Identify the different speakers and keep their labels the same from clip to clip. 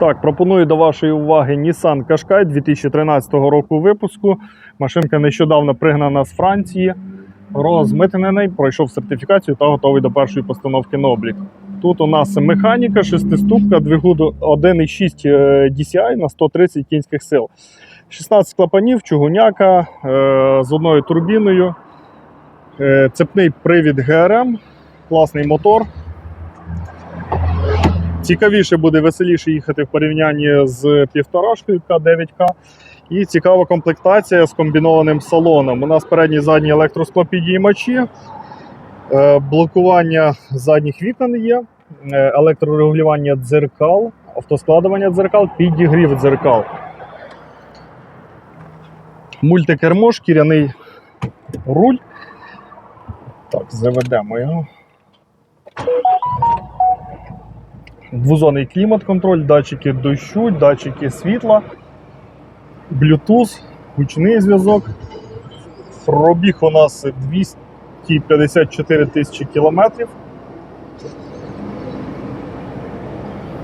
Speaker 1: Так, пропоную до вашої уваги Nissan Qashqai 2013 року випуску. Машинка нещодавно пригнана з Франції, розмитнений, пройшов сертифікацію та готовий до першої постановки на облік. Тут у нас механіка, шестиступка, двигун 1,6 е, DCI на 130 кінських сил. 16 клапанів, чугуняка е, з одною турбіною, е, цепний привід ГРМ, класний мотор. Цікавіше буде веселіше їхати в порівнянні з півторашкою К9К. І цікава комплектація з комбінованим салоном. У нас передні і задні електросклопідіймачі, е, блокування задніх вікон є, е, електрорегулювання дзеркал, автоскладування дзеркал, підігрів дзеркал. Мультикермо, шкіряний руль. Так, заведемо його. Двузонний клімат-контроль, датчики дощу, датчики світла, Bluetooth, гучний зв'язок. Пробіг у нас 254 тисячі кілометрів.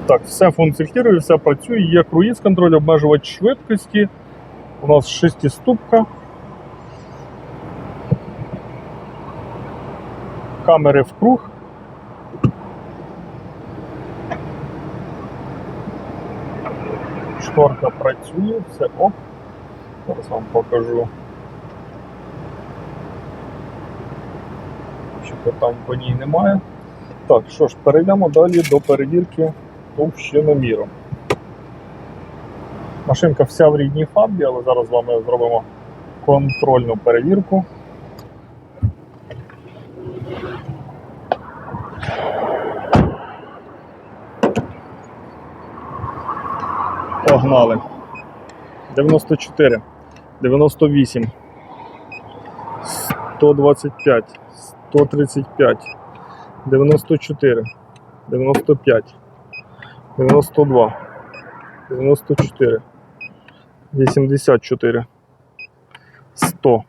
Speaker 1: Так, все функціонує, все працює. Є круїз контроль, обмежувач швидкості. У нас шестиступка. Камери в круг. Шторка працює, все ок. Зараз вам покажу. Що там по ній немає. Так, що ж, перейдемо далі до перевірки товщиноміром. Машинка вся в рідній фабі, але зараз з вами зробимо контрольну перевірку. Погнали. 94, 98, 125, 135, 94, 95, 92, 94, 84, 100,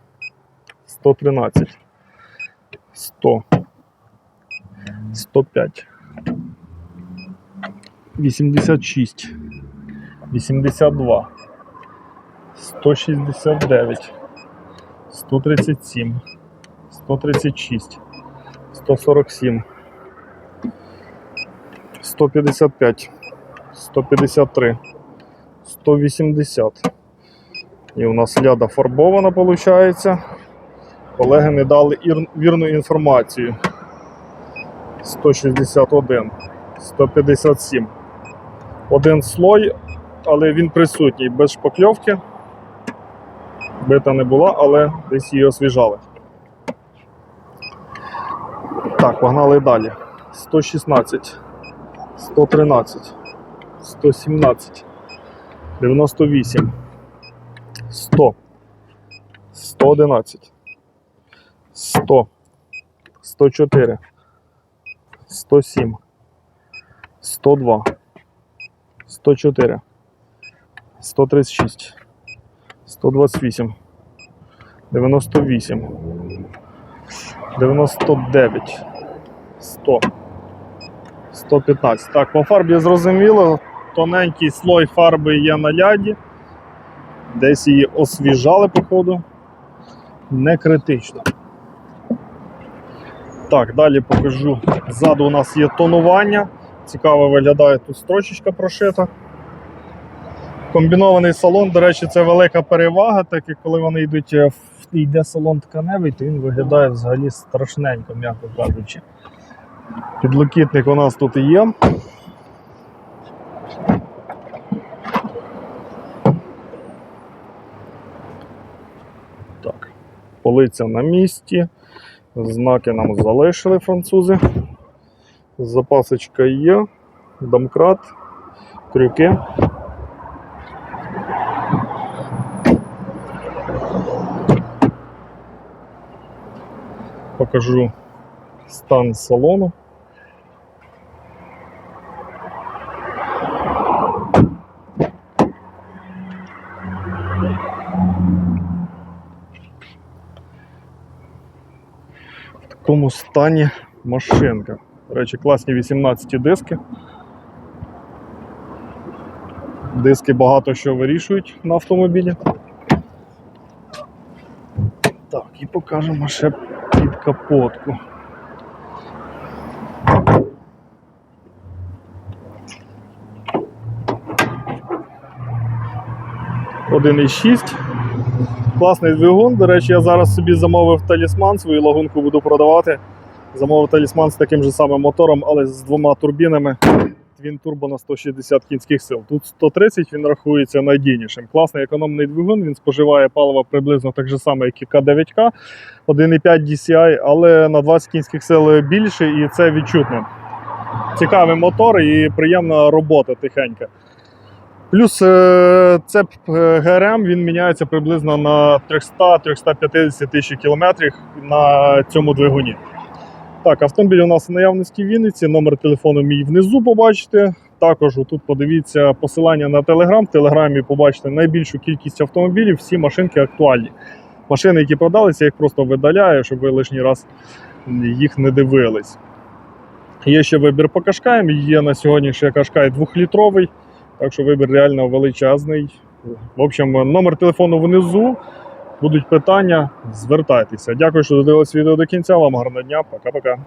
Speaker 1: 113, 100, 105, 86, 82, 169, 137, 136, 147, 155, 153, 180. І у нас ляда фарбована, виходить. Колеги не дали вірну інформацію. 161, 157. Один слой, але він присутній без шпакльовки. Бита не була, але десь її освіжали. Так, погнали далі. 116, 113, 117, 98, 100, 111, 100, 104, 107, 102, 104, 136, 128, 98, 99, 100, 115. Так, по фарбі зрозуміло, тоненький слой фарби є на ляді. Десь її освіжали, походу. Не критично. Так, далі покажу. Ззаду у нас є тонування. Цікаво виглядає тут строчечка прошита. Комбінований салон, до речі, це велика перевага, так як коли вони йдуть, е, в- йде салон тканевий, то він виглядає взагалі страшненько, м'яко кажучи. Підлокітник у нас тут і є. Так, полиця на місці. Знаки нам залишили французи. Запасочка є, домкрат, крюки. Покажу стан салону. В такому стані машинка. До речі, класні 18 диски. Диски багато що вирішують на автомобілі. Так, і покажемо ще під капотку. Один із шість. Класний двигун. До речі, я зараз собі замовив талісман, свою лагунку буду продавати. Замовив талісман з таким же самим мотором, але з двома турбінами. Він турбо на 160 кінських сил. Тут 130 він рахується надійнішим. Класний економний двигун, він споживає паливо приблизно так же само, як і К9К, 1,5 DCI, але на 20 кінських сил більше, і це відчутно. Цікавий мотор і приємна робота тихенька. Плюс е, цеп е, ГРМ він міняється приблизно на 300-350 тисяч кілометрів на цьому двигуні. Так, автомобіль у нас в наявності в Вінниці, номер телефону мій внизу побачите. Також тут подивіться посилання на Телеграм. В Телеграмі побачите найбільшу кількість автомобілів, всі машинки актуальні. Машини, які продалися, я їх просто видаляю, щоб ви лишній раз їх не дивились. Є ще вибір по кашкаям, є на сьогодні ще кашкай 2-літровий, так що вибір реально величезний. В общем, номер телефону внизу. Будуть питання, звертайтеся. Дякую, що додивились відео до кінця. Вам гарного дня. Пока-пока.